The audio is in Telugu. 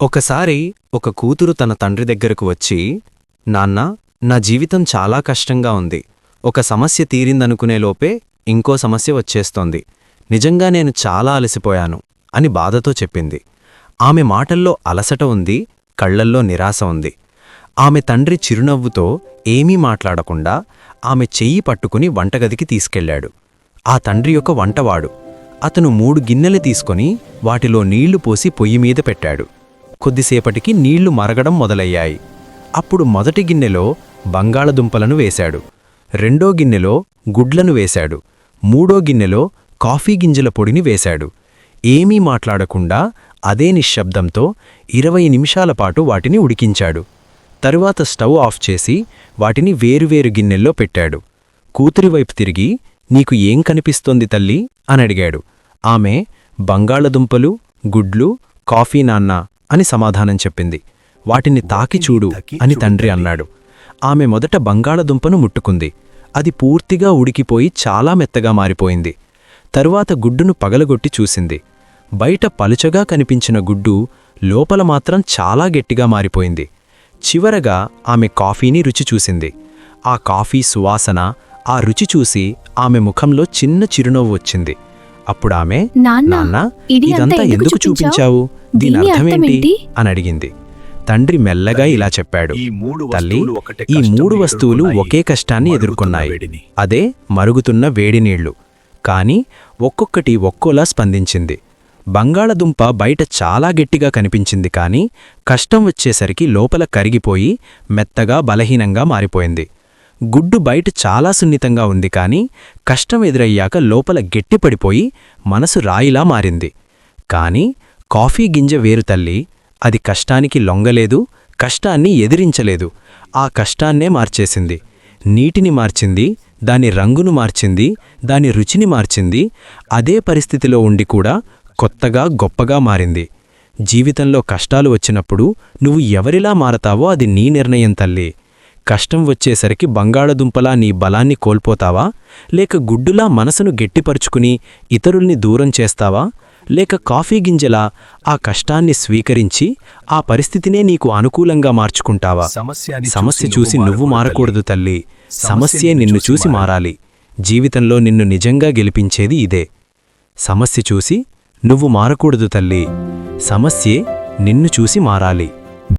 ఒకసారి ఒక కూతురు తన తండ్రి దగ్గరకు వచ్చి నాన్నా నా జీవితం చాలా కష్టంగా ఉంది. ఒక సమస్య తీరిందనుకునే లోపే ఇంకో సమస్య వచ్చేస్తోంది. నిజంగా నేను చాలా అలసిపోయాను అని బాధతో చెప్పింది. ఆమె మాటల్లో అలసట ఉంది కళ్ళల్లో నిరాశ ఉంది. ఆమె తండ్రి చిరునవ్వుతో ఏమీ మాట్లాడకుండా ఆమె చెయ్యి పట్టుకుని వంటగదికి తీసుకెళ్ళాడు. ఆ తండ్రి యొక్క వంటవాడు. అతను మూడు గిన్నెలు తీసుకొని వాటిలో నీళ్ళు పోసి పొయ్యి మీద పెట్టాడు. కొద్దిసేపటికి నీళ్ళు మరగడం మొదలయ్యాయి. అప్పుడు మొదటి గిన్నెలో బంగాళదుంపలను వేశాడు. రెండో గిన్నెలో గుడ్లను వేశాడు. మూడో గిన్నెలో కాఫీ గింజల పొడిని వేశాడు. ఏమీ మాట్లాడకుండా అదే నిశ్శబ్దంతో ఇరవై నిమిషాల పాటు వాటిని ఉడికించాడు. తరువాత స్టవ్ ఆఫ్ చేసి వాటిని వేరువేరు గిన్నెల్లో పెట్టాడు. కూతురివైపు తిరిగి నీకు ఏం కనిపిస్తోంది తల్లి? అని అడిగాడు. ఆమె బంగాళదుంపలు గుడ్లు కాఫీ నాన్న అని సమాధానం చెప్పింది. వాటిని తాకి చూడు అని తండ్రి. అన్నాడు. ఆమె మొదట బంగాళదుంపను ముట్టుకుంది. అది పూర్తిగా ఉడికిపోయి చాలా మెత్తగా మారిపోయింది. తరువాత గుడ్డును పగలగొట్టి చూసింది. బయట పలుచగా కనిపించిన గుడ్డు లోపల మాత్రం చాలా గట్టిగా మారిపోయింది. చివరగా ఆమె కాఫీని రుచి చూసింది. ఆ కాఫీ సువాసన ఆ రుచి చూసి ఆమె ముఖంలో చిన్న చిరునవ్వు వచ్చింది. అప్పుడామె నాన్నా, నాన్నా ఇదంతా ఎందుకు చూపించావు? దీని అర్థమేంటి? అని అడిగింది తండ్రి మెల్లగా ఇలా చెప్పాడు ఈ మూడు తల్లి ఈ మూడు వస్తువులు. ఒకే కష్టాన్ని ఎదుర్కొన్నాయి. అదే మరుగుతున్న వేడి నీళ్ళు కాని ఒక్కొక్కటి ఒక్కోలా స్పందించింది బంగాళదుంప బయట చాలా గట్టిగా కనిపించింది కాని కష్టం వచ్చేసరికి లోపల కరిగిపోయి మెత్తగా బలహీనంగా మారిపోయింది గుడ్డు బయట చాలా సున్నితంగా ఉంది కానీ కష్టం ఎదురయ్యాక లోపల గట్టిపడిపోయి మనసు రాయిలా మారింది. కాని కాఫీ గింజ వేరు తల్లి అది కష్టానికి లొంగలేదు కష్టాన్ని ఎదిరించలేదు. ఆ కష్టాన్నే మార్చేసింది. నీటిని మార్చింది దాని రంగును మార్చింది దాని రుచిని మార్చింది అదే పరిస్థితిలో ఉండి కూడా కొత్తగా గొప్పగా మారింది. జీవితంలో కష్టాలు వచ్చినప్పుడు నువ్వు ఎవరిలా మారతావో అది నీ నిర్ణయం తల్లి. కష్టం వచ్చేసరికి బంగాళదుంపలా నీ బలాన్ని కోల్పోతావా? లేక గుడ్డులా మనసును గట్టిపరుచుకుని ఇతరుల్ని దూరం చేస్తావా? లేక కాఫీ గింజలా ఆ కష్టాన్ని స్వీకరించి ఆ పరిస్థితినే నీకు అనుకూలంగా మార్చుకుంటావా? సమస్య చూసి నువ్వు మారకూడదు తల్లి. సమస్యే నిన్ను చూసి మారాలి. జీవితంలో నిన్ను నిజంగా గెలిపించేది ఇదే. సమస్య చూసి నువ్వు మారకూడదు తల్లి. సమస్యే నిన్ను చూసి మారాలి.